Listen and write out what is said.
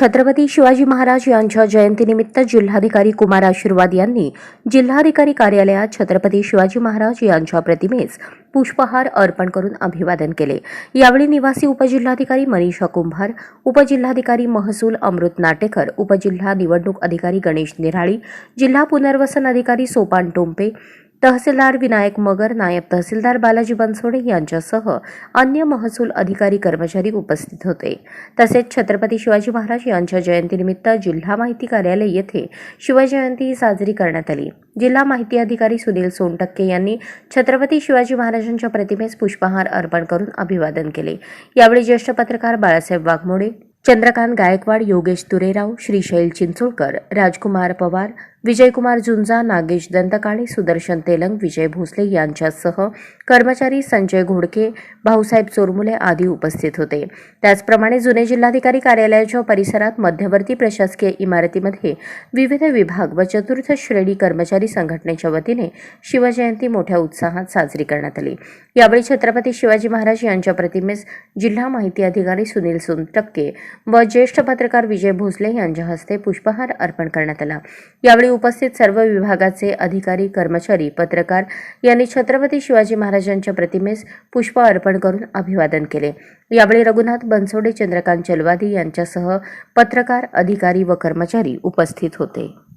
छत्रपती शिवाजी महाराज यांच्या जयंतीनिमित्त जिल्हाधिकारी कुमार आशीर्वाद यांनी जिल्हाधिकारी कार्यालयात छत्रपती शिवाजी महाराज यांच्या प्रतिमेस पुष्पहार अर्पण करून अभिवादन केले. यावेळी निवासी उपजिल्हाधिकारी मनीषा कुंभार उपजिल्हाधिकारी महसूल अमृत नाटेकर उपजिल्हा निवडणूक अधिकारी गणेश निराळी जिल्हा पुनर्वसन अधिकारी सोपान टोंपे तहसीलदार विनायक मगर नायब तहसीलदार बालाजी बनसोडे यांच्यासह अन्य महसूल अधिकारी कर्मचारी उपस्थित होते. तसेच छत्रपती शिवाजी महाराज यांच्या जयंतीनिमित्त जिल्हा माहिती कार्यालय येथे शिवजयंती साजरी करण्यात आली. जिल्हा माहिती अधिकारी सुनील सोनटक्के यांनी छत्रपती शिवाजी महाराजांच्या प्रतिमेस पुष्पहार अर्पण करून अभिवादन केले. यावेळी ज्येष्ठ पत्रकार बाळासाहेब वाघमोडे चंद्रकांत गायकवाड योगेश तुरेराव श्रीशैल चिंचोळकर राजकुमार पवार विजयकुमार झुंजा नागेश दंतकाळे सुदर्शन तेलंग विजय भोसले यांच्यासह कर्मचारी संजय घोडके भाऊसाहेब चोरमुले आदी उपस्थित होते. त्याचप्रमाणे जुने जिल्हाधिकारी कार्यालयाच्या परिसरात मध्यवर्ती प्रशासकीय इमारतीमध्ये विविध विभाग व चतुर्थ श्रेणी कर्मचारी संघटनेच्या वतीने शिवजयंती मोठ्या उत्साहात साजरी करण्यात आली. यावेळी छत्रपती शिवाजी महाराज यांच्या प्रतिमेस जिल्हा माहिती अधिकारी सुनील सोनटक्के व ज्येष्ठ पत्रकार विजय भोसले यांच्या हस्ते पुष्पहार अर्पण करण्यात आला. यावेळी उपस्थित सर्व विभागाचे अधिकारी कर्मचारी पत्रकार यांनी छत्रपती शिवाजी महाराजांच्या प्रतिमेस पुष्प अर्पण करून अभिवादन केले. यावेळी रघुनाथ बनसोडे चंद्रकांत चलवादी यांच्यासह पत्रकार अधिकारी व कर्मचारी उपस्थित होते.